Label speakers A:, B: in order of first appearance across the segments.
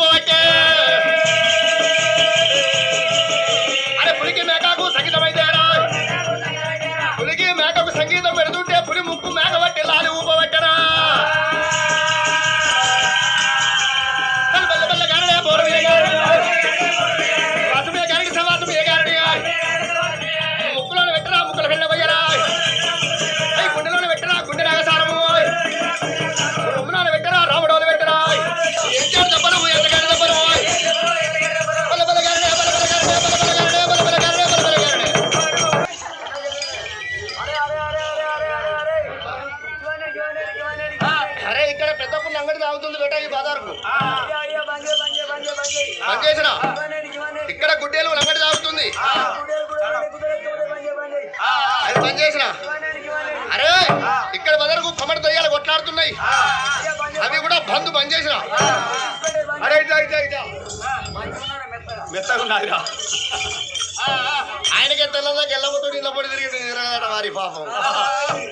A: പോട്ടെ బేట ఈ బజార్కు. చేసిన? ఇక్కడ గుడ్డేలు అంగడి తాగుతుంది. అది బంద్ చేసిన? అరే ఇక్కడ బజార్కు కమటి దొయ్యాలు కొట్లాడుతున్నాయి. అవి కూడా బంద్ బంద్ చేసిన? అరే ఇట్లా ఇట్లా ఇట్లా మెత్తగా ఉన్నదిరా ఆయనకి తెల్లలోకి వెళ్ళబోతుంది ఇళ్ళ పొడి తిరిగి తిరగదట వారి పాపం?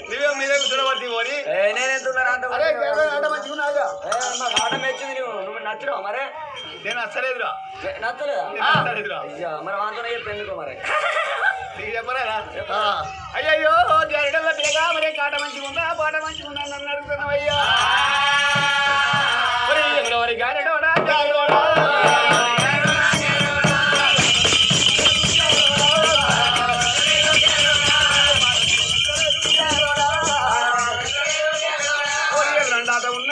A: నువ్వే మీరే కూర్చోబట్టి పోని ఆట మంచిగా ఉన్నదిరా.
B: నచ్చడం మరే?
A: నేను నచ్చలేదురా.
B: నచ్చలేదా?
A: నేను నచ్చలేదురా.
B: అయ్యా మరి వాంతో ఎందుకో మరి?
A: అయ్యయ్యో గరిడల్ల పిల్లగా మరి కాట మంచిగా ఉందా? పాట మంచిగా ఉందా? అని నన్ను అడుగుతున్నావయ్యా.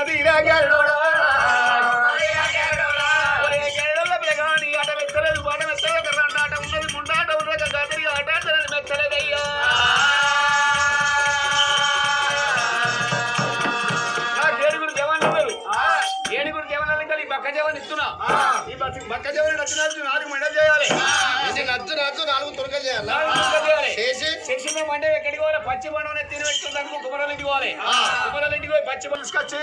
A: ఉన్నది ఆట మెచ్చలేదు పాట మెచ్చలేదు ఎర్రండాట ఉన్నది ముండాట ఉన్నది గదిరి ఆట మెచ్చలేదయ్యా బక్క జవాన్ ఇస్తున్నా. ఈ బక్క జవాన్ నచ్చినట్టు నాలుగు మండలు చేయాలి. నచ్చు నచ్చు నాలుగు తురకలు చేయాలి. చేసి. శిక్షణ మండే ఎక్కడికి పోవాలి? పచ్చి బండ తిని పెట్టుకుందానికి కుమరాలు ఇంటికి పోవాలి. కుమరాలు ఇంటికి పచ్చి తీసుకొచ్చి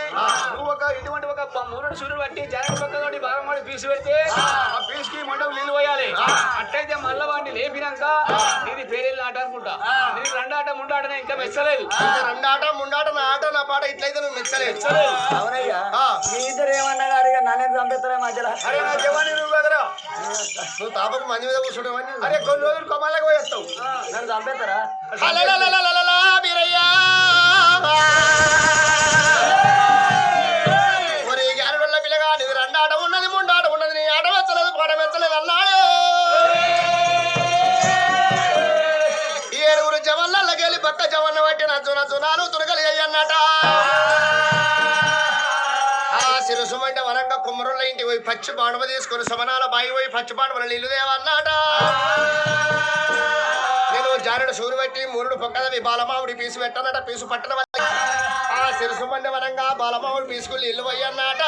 A: నువ్వు ఒక ఇటువంటి ఒక మూడు సూర్యుడు పట్టి జాగ్రత్త పక్క తోటి బాగా మాడి పీసు పెడితే ఆ. పీస్కి మండపం నీళ్ళు పోయాలి. అట్టయితే మళ్ళా వాడిని లేపినాక ఇది పేరెళ్ళి ఆట అనుకుంటా. ఇది రెండాట ముండాటనే ఇంకా మెచ్చలేదు. రెండాట ముండాట నా ఆట నా పాట ఇట్లయితే నువ్వు మెచ్చలేదు.
B: అవునయ్యా. మీ ఇద్దరు ఏమన్నా గారు ఇక నన్ను చంపేస్తారే మధ్యలో
A: అరే నా జవాని నువ్వు కదరా. నువ్వు తాపకు మంచి మీద కూర్చుంటావని అరే కొన్ని రోజులు కొమ్మలకు పోయేస్తావు
B: నన్ను చంపేస్తారా?
A: హలలలలలలలా జవన్న పట్టి నచ్చు నచ్చు నాలుగు తురగలి అయ్యన్నట ఆ వరంగా కుమ్మరుల ఇంటి పోయి పచ్చి బాణవ తీసుకొని సమనాల బాయి పోయి పచ్చి బాణవల నీళ్ళు దేవన్నాట నేను జారుడు సూరు పెట్టి మూరుడు పొక్కదవి బాలమావుడి పీసు పెట్టనట పీసు పట్టడం ఆ ఆ శిరసుమండే వరంగా బాలమావుడి పీసుకుని ఇల్లు పోయన్నట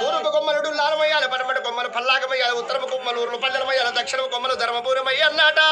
A: తూర్పు కొమ్మలుడు లాలమయ్యాలి పడమటి కొమ్మలు పల్లాకమయ్యాలి ఉత్తరపు కొమ్మలు ఊర్లు పల్లెలమయ్యాలి దక్షిణపు కొమ్మలు ధర్మపురమయ్యన్నట